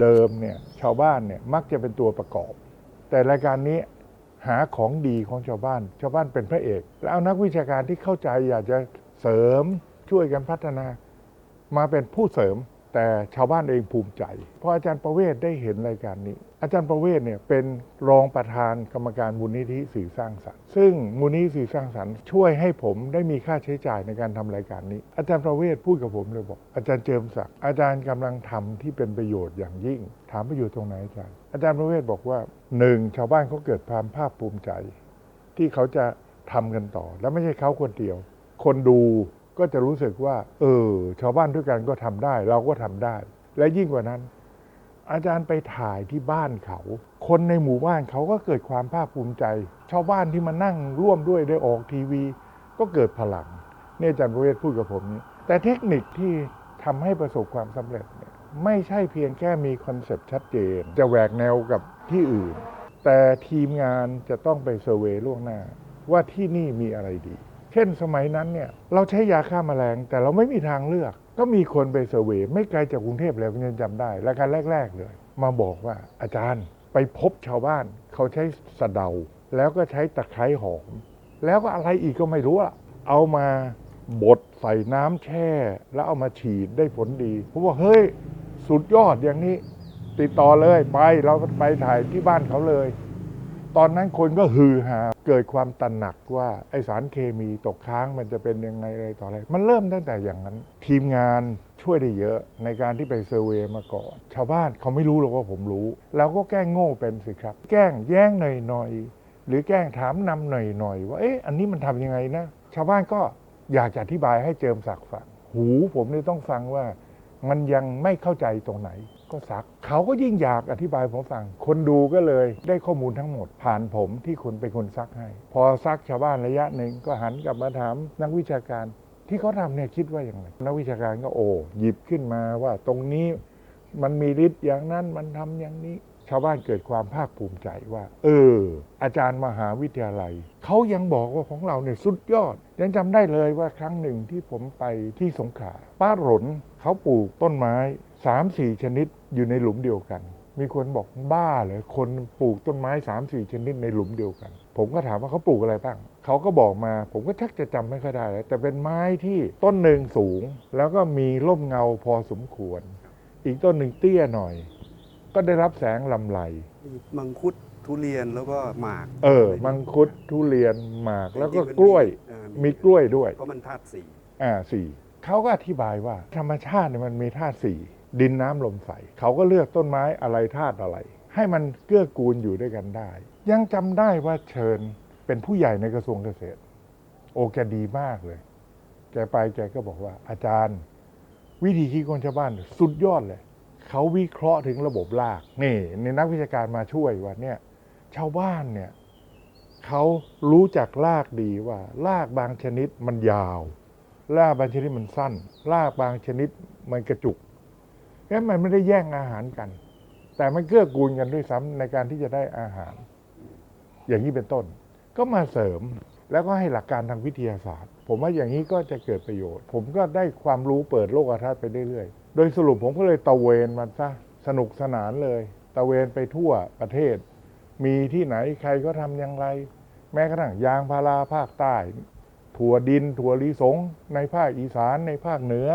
เดิมเนี่ยชาวบ้านเนี่ยมักจะเป็นตัวประกอบ แต่รายการนี้หาของดีของชาวบ้าน ชาวบ้านเป็นพระเอก แล้วเอานักวิชาการที่เข้าใจอยากจะเสริมช่วยกันพัฒนา มาเป็นผู้เสริม แต่ชาวบ้านเองภูมิใจ เพราะอาจารย์ประเวศได้เห็นรายการนี้ อาจารย์ประเวศเนี่ยเป็นรองประธานกรรมการมูลนิธิสื่อสร้างสรรค์ ซึ่งมูลนิธิสื่อสร้างสรรค์ช่วยให้ผมได้มีค่าใช้จ่ายในการทำรายการนี้ อาจารย์ประเวศพูดกับผมเลยบอก อาจารย์เจิมศักดิ์อาจารย์กำลังทำที่เป็นประโยชน์อย่างยิ่ง ถามประโยชน์ตรงไหนอาจารย์ อาจารย์ประเวศบอกว่าหนึ่งชาวบ้านเขาเกิดความภาคภูมิใจ ที่เขาจะทำกันต่อ และไม่ใช่เขาคนเดียว คนดู ก็จะรู้สึกว่า เออ ชาวบ้านด้วยกันก็ทำได้ เราก็ทำได้ และยิ่งกว่านั้น อาจารย์ไปถ่ายที่บ้านเขา คนในหมู่บ้านเขาก็เกิดความภาคภูมิใจ ชาวบ้านที่มานั่งร่วมด้วยได้ออกทีวี ก็เกิดพลังเนี่ยอาจารย์ประเวศพูดกับผมนี้ แต่เทคนิคที่ทำให้ประสบความสำเร็จเนี่ยไม่ใช่เพียงแค่มีคอนเซปต์ชัดเจน จะแหวกแนวกับที่อื่น แต่ทีมงานจะต้องไปเซอร์เวยล่วงหน้า ว่าที่นี่มีอะไรดี เช่นสมัยนั้นเนี่ยเราใช้ยาฆ่าแมลง แต่เราไม่มีทางเลือก ก็มีคนไปเซอร์เวยไม่ไกลจากกรุงเทพเลยผมยังจำได้รายการแรก ๆ เลย มาบอกว่าอาจารย์ไปพบชาวบ้าน เขาใช้สะเดา แล้วก็ใช้ตะไคร้หอม แล้วก็อะไรอีกก็ไม่รู้อะเอามาบดใส่น้ำแช่ แล้วเอามาฉีดได้ผลดีผมว่าเฮ้ยสุดยอดอย่างนี้ ติดต่อเลยไปเราไปถ่ายที่บ้านเขาเลย ตอนนั้นคนก็ฮือฮาเกิดความตระหนักว่าไอสารเคมีตกค้างมันจะเป็นยังไงอะไรต่ออะไร มันเริ่มตั้งแต่อย่างนั้น ทีมงานช่วยได้เยอะในการที่ไปเซอร์เวย์มาก่อน ชาวบ้านเขาไม่รู้หรอกว่าผมรู้เราก็แกล้งโง่เป็นสิครับ แกล้งแย้งหน่อยๆหรือแกล้งถามนำหน่อยๆว่าเอ๊ะอันนี้มันทำยังไงนะ ชาวบ้านก็อยากจะอธิบายให้เจิมศักดิ์ฟังหูผมเนี่ยต้องฟังว่ามันยังไม่เข้าใจตรงไหน ก็ซัก เขาก็ยิ่งอยากอธิบายผมฟัง คนดูก็เลยได้ข้อมูลทั้งหมด ผ่านผมที่คุณเป็นคนซักให้ พอซักชาวบ้านระยะหนึ่งก็หันกลับมาถามนักวิชาการที่เขาทำเนี่ยคิดว่าอย่างไรนักวิชาการก็โอ้หยิบขึ้นมาว่าตรงนี้มันมีฤทธิ์อย่างนั้นมันทำอย่างนี้ ชาวบ้านเกิดความภาคภูมิใจว่า เออ อาจารย์มหาวิทยาลัยเขายังบอกว่าของเราเนี่ยสุดยอด ยังจำได้เลยว่าครั้งหนึ่งที่ผมไปที่สงขลาป้าหลนเขาปลูกต้นไม้ สามสี่ชนิดอยู่ในหลุมเดียวกัน มีคนบอกบ้าเลยคนปลูกต้นไม้สามสี่ชนิดในหลุมเดียวกัน ผมก็ถามว่าเขาปลูกอะไรบ้างเขาก็บอกมา ผมก็ชักจะจำไม่ค่อยได้แล้วแต่เป็นไม้ที่ต้นหนึ่งสูง แล้วก็มีร่มเงาพอสมควร อีกต้นหนึ่งเตี้ยหน่อย ก็ได้รับแสงลำไรมีมังคุดทุเรียนแล้วก็หมาก เออ มังคุดทุเรียนหมากแล้วก็กล้วยเออมีกล้วยด้วยเพราะมันธาตุสี่อ่าสี่เขาก็อธิบายว่าธรรมชาติเนี่ยมันมีธาตุสี่ ดินน้ำลมไฟเขาก็เลือกต้นไม้อะไรธาตุอะไร ให้มันเกื้อกูลอยู่ด้วยกันได้ ยังจำได้ว่าเชิญเป็นผู้ใหญ่ในกระทรวงเกษตร โอแกดีมากเลย แกไปแกก็บอกว่า อาจารย์ วิธีคิดของชาวบ้านสุดยอดเลย เขาวิเคราะห์ถึงระบบราก นี่ ในนักวิชาการมาช่วยว่าเนี่ย ชาวบ้านเนี่ยเขารู้จักรากดีว่ารากบางชนิดมันยาวรากบางชนิดมันสั้นรากบางชนิดมันกระจุก งั้นมันไม่ได้แย่งอาหารกัน แต่มันเกื้อกูลกันด้วยซ้ำในการที่จะได้อาหาร อย่างนี้เป็นต้น ก็มาเสริมแล้วก็ให้หลักการทางวิทยาศาสตร์ ผมว่าอย่างนี้ก็จะเกิดประโยชน์ ผมก็ได้ความรู้เปิดโลกทัศน์ไปเรื่อยๆ โดยสรุปผมก็เลยตะเวนมันซะสนุกสนานเลยตะเวนไปทั่วประเทศ มีที่ไหนใครก็ทำอย่างไร แม้กระทั่งยางพาราภาคใต้ ถั่วดิน ถั่วลิสง ในภาคอีสานในภาคเหนือ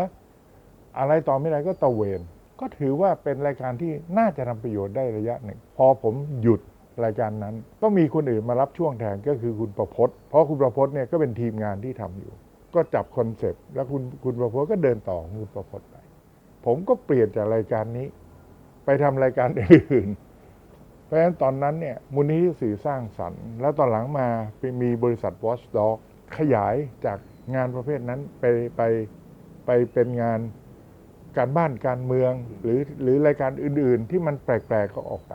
อะไรต่อไม่ไรก็ตะเวน ก็ถือว่าเป็นรายการที่น่าจะทำประโยชน์ได้ระยะหนึ่ง พอผมหยุดรายการนั้น ก็มีคนอื่นมารับช่วงแทนก็คือคุณประพจน์เพราะคุณประพจน์เนี่ยก็เป็นทีมงานที่ทำอยู่ ก็จับคอนเซปต์แล้วคุณคุณประพจน์ก็เดินต่อของคุณประพจน์ไป ผมก็เปลี่ยนจากรายการนี้ ไปทำรายการอื่นเพราะฉะนั้นตอนนั้นเนี่ยมูลนิธิสื่อสร้างสรรค์ แล้วตอนหลังมาไปมีบริษัท Watchdog ขยายจากงานประเภทนั้นไปไปไปเป็นงาน การบ้านการเมืองหรือหรือรายการอื่นๆที่มันแปลกๆก็ออกไป